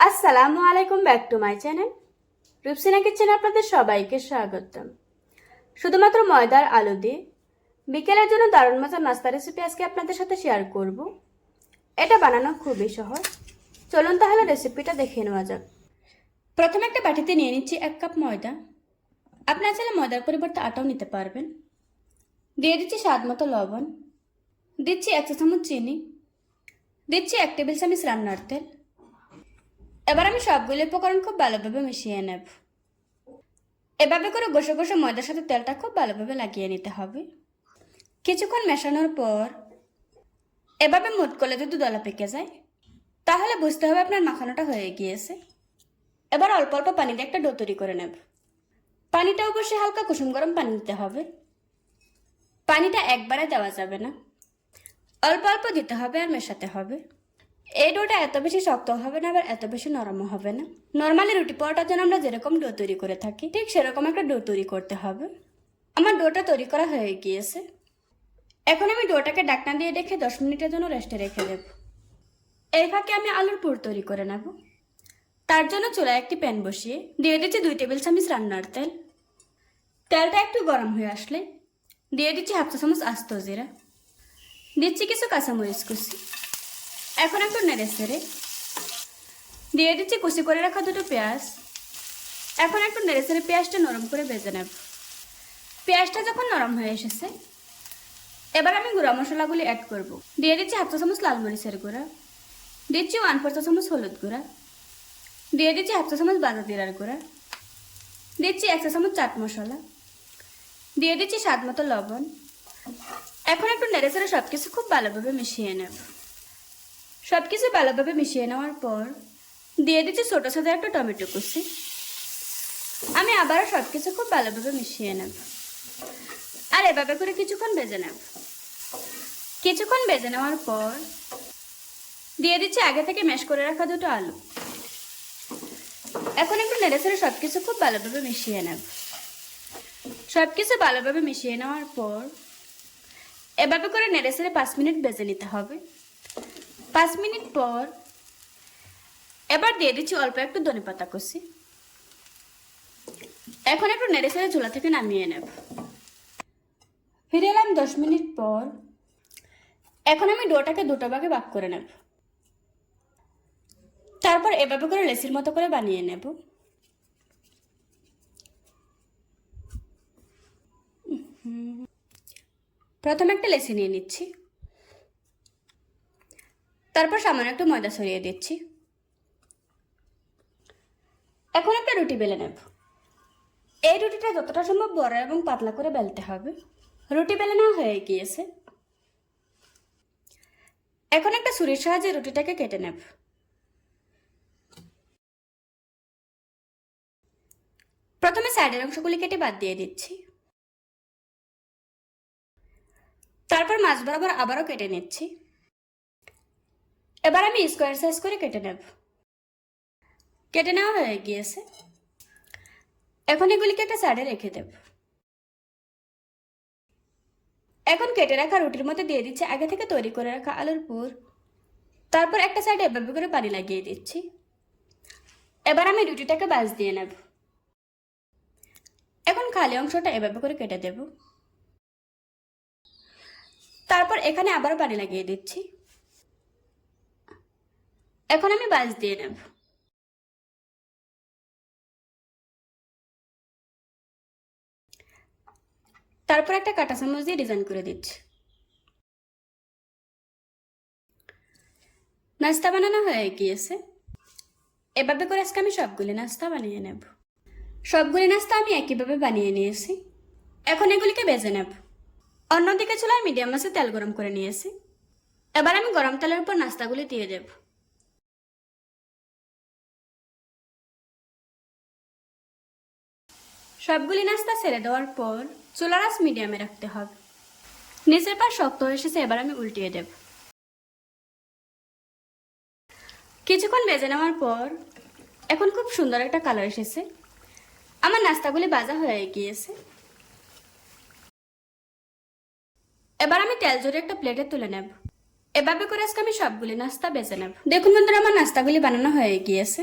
আসসালামু আলাইকুম, back to my channel. Rupsina কিচেনে আপনাদের সবাইকে স্বাগতম। শুধুমাত্র ময়দার আলু দিয়ে বিকেলের জন্য দারুণ মজার নাস্তা রেসিপি আজকে আপনাদের সাথে শেয়ার করব। এটা বানানো খুবই সহজ। চলুন তাহলে রেসিপিটা দেখে নেওয়া যাক। প্রথমে একটা বাটিতে নিয়ে নিচ্ছি এক কাপ ময়দা। আপনার চাইলে ময়দার পরিবর্তে আটাও নিতে পারবেন। দিয়ে দিচ্ছি স্বাদ মতো লবণ। দিচ্ছি এক চামচ চিনি। দিচ্ছি এক টেবিল চামচ রান্নার তেল। এবার আমি সবগুলো উপকরণ খুব ভালোভাবে মিশিয়ে নেব। এভাবে করে বসে বসে ময়দার সাথে তেলটা খুব ভালোভাবে লাগিয়ে নিতে হবে। কিছুক্ষণ মেশানোর পর এভাবে মুট করলে যদি দলা পেকে যায়, তাহলে বুঝতে হবে আপনার মাখানোটা হয়ে গিয়েছে। এবার অল্প অল্প পানি দিয়ে একটা ডো তৈরি করে নেব। পানিটা অবশ্যই হালকা কুসুম গরম পানি দিতে হবে। পানিটা একবারে দেওয়া যাবে না। অল্প অল্প দিতে হবে আর মেশাতে হবে। এই ডোটা এত বেশি শক্ত হবে না, আবার এত বেশি নরমও হবে না। নর্মালি রুটি পরোটার জন্য আমরা যেরকম ডো তৈরি করে থাকি, ঠিক সেরকম একটা ডো তৈরি করতে হবে। আমার ডোটা তৈরি করা হয়ে গিয়েছে। এখন আমি ডোটাকে ডাকনা দিয়ে রেখে দশ মিনিটের জন্য রেস্টে রেখে দেব। এই ফাঁকে আমি আলুর পুর তৈরি করে নেব। তার জন্য চুলায় একটি প্যান বসিয়ে দিয়ে দিচ্ছি দুই টেবিল চামচ রান্নার তেল। তেলটা একটু গরম হয়ে আসলে দিয়ে দিচ্ছি হাফ চা চামচ আস্ত জিরা। দিচ্ছি কিছু কাঁচামরিচ কুচি। এখন একটু নেড়ে সেড়ে দিয়ে দিচ্ছি কুচি করে রাখা দুটো পেঁয়াজ। এখন একটু নেড়ে সেড়ে পেঁয়াজটা নরম করে ভেজে নেব। পেঁয়াজটা যখন নরম হয়ে এসেছে, এবার আমি গুঁড়া মশলাগুলি অ্যাড করব। দিয়ে দিচ্ছি হাফ চা চামচ লাল মরিচের গুঁড়া। দিচ্ছি ওয়ান ফোর চা চামচ হলুদ গুঁড়া। দিয়ে দিচ্ছি হাফ চা চামচ বাজা জিরার গুঁড়া। দিচ্ছি এক চা চামচ চাট মশলা। দিয়ে দিচ্ছি স্বাদ মতো লবণ। এখন একটু নেড়ে সেড়ে সব কিছু খুব ভালোভাবে মিশিয়ে নেব। সব কিছু ভালোভাবে মিশিয়ে নেওয়ার পর দিয়ে দিচ্ছি ছোটো ছোটো একটা টমেটো কুচি। আমি আবারও সব কিছু খুব ভালোভাবে মিশিয়ে নেব। আর এভাবে করে কিছুক্ষণ ভেজে নেব। কিছুক্ষণ ভেজে নেওয়ার পর দিয়ে দিচ্ছি আগে থেকে ম্যাশ করে রাখা দুটো আলু। এখন একটু নেড়ে ছেড়ে সব কিছু খুব ভালোভাবে মিশিয়ে নেব। সব কিছু ভালোভাবে মিশিয়ে নেওয়ার পর এভাবে করে নেড়ে ছেড়ে পাঁচ মিনিট ভেজে নিতে হবে। পাঁচ মিনিট পর এবার দিয়ে দিচ্ছি অল্প একটু ধনে পাতা কষি এখন একটু নেড়ে ছেড়ে চুলা থেকে নামিয়ে নেব। ফিরে এলাম দশ মিনিট পর। এখন আমি ডোটাকে দুটো ভাগে ভাগ করে নেব। তারপর এভাবে করে লেসির মতো করে বানিয়ে নেব। প্রথমে একটা লেসি নিয়ে নিচ্ছি। তারপর সামান্য একটু ময়দা ছড়িয়ে দিচ্ছি। এখন একটা রুটি বেলে নেব। এই রুটিটা যতটা সম্ভব বড় এবং পাতলা করে বেলতে হবে। রুটি বেলে নেওয়া হয়ে গিয়েছে। এখন একটা ছুরির সাহায্যে রুটিটাকে কেটে নেব। প্রথমে সাইডের অংশগুলি কেটে বাদ দিয়ে দিচ্ছি। তারপর মাছ বরাবর আবারও কেটে নিচ্ছি। এবার আমি স্কোয়ার সাইজ করে কেটে নেব। কেটে নেওয়া হয়ে গিয়েছে। এখন এগুলিকে একটা সাইডে রেখে দেব। এখন কেটে রাখা রুটির মধ্যে দিয়ে দিচ্ছি আগে থেকে তৈরি করে রাখা আলুর পুর। তারপর একটা সাইডে এভাবে করে পানি লাগিয়ে দিচ্ছি। এবার আমি রুটিটাকে বাজ দিয়ে নেব। এখন খালি অংশটা এভাবে করে কেটে দেব। তারপর এখানে আবারও পানি লাগিয়ে দিচ্ছি। এখন আমি বাজ দিয়ে নেব। তারপর একটা কাঁটা চামচ দিয়ে ডিজাইন করে দিচ্ছি। নাস্তা বানানো হয়ে গিয়েছে। এভাবে করে আজকে আমি সবগুলি নাস্তা বানিয়ে নেব। সবগুলি নাস্তা আমি একইভাবে বানিয়ে নিয়েছি। এখন এগুলিকে বেজে নেব। অন্যদিকে চুলায় মিডিয়াম মাসে তেল গরম করে নিয়েছি। এবার আমি গরম তেলের উপর নাস্তাগুলি দিয়ে দেব। সবগুলি নাস্তা ছেড়ে দেওয়ার পর চুলার আঁচ মিডিয়ামে রাখতে হবে। নিচের পা শক্ত হয়ে এসেছে, এবার আমি উল্টিয়ে দেব। কিছুক্ষণ বেজে নেওয়ার পর এখন খুব সুন্দর একটা কালার এসেছে। আমার নাস্তাগুলি বাজা হয়ে গিয়েছে। এবার আমি তেল জড়িয়ে একটা প্লেটে তুলে নেব। এভাবে করে আজকে আমি সবগুলি নাস্তা বেছে নেব। দেখুন বন্ধুরা, আমার নাস্তাগুলি বানানো হয়ে গিয়েছে।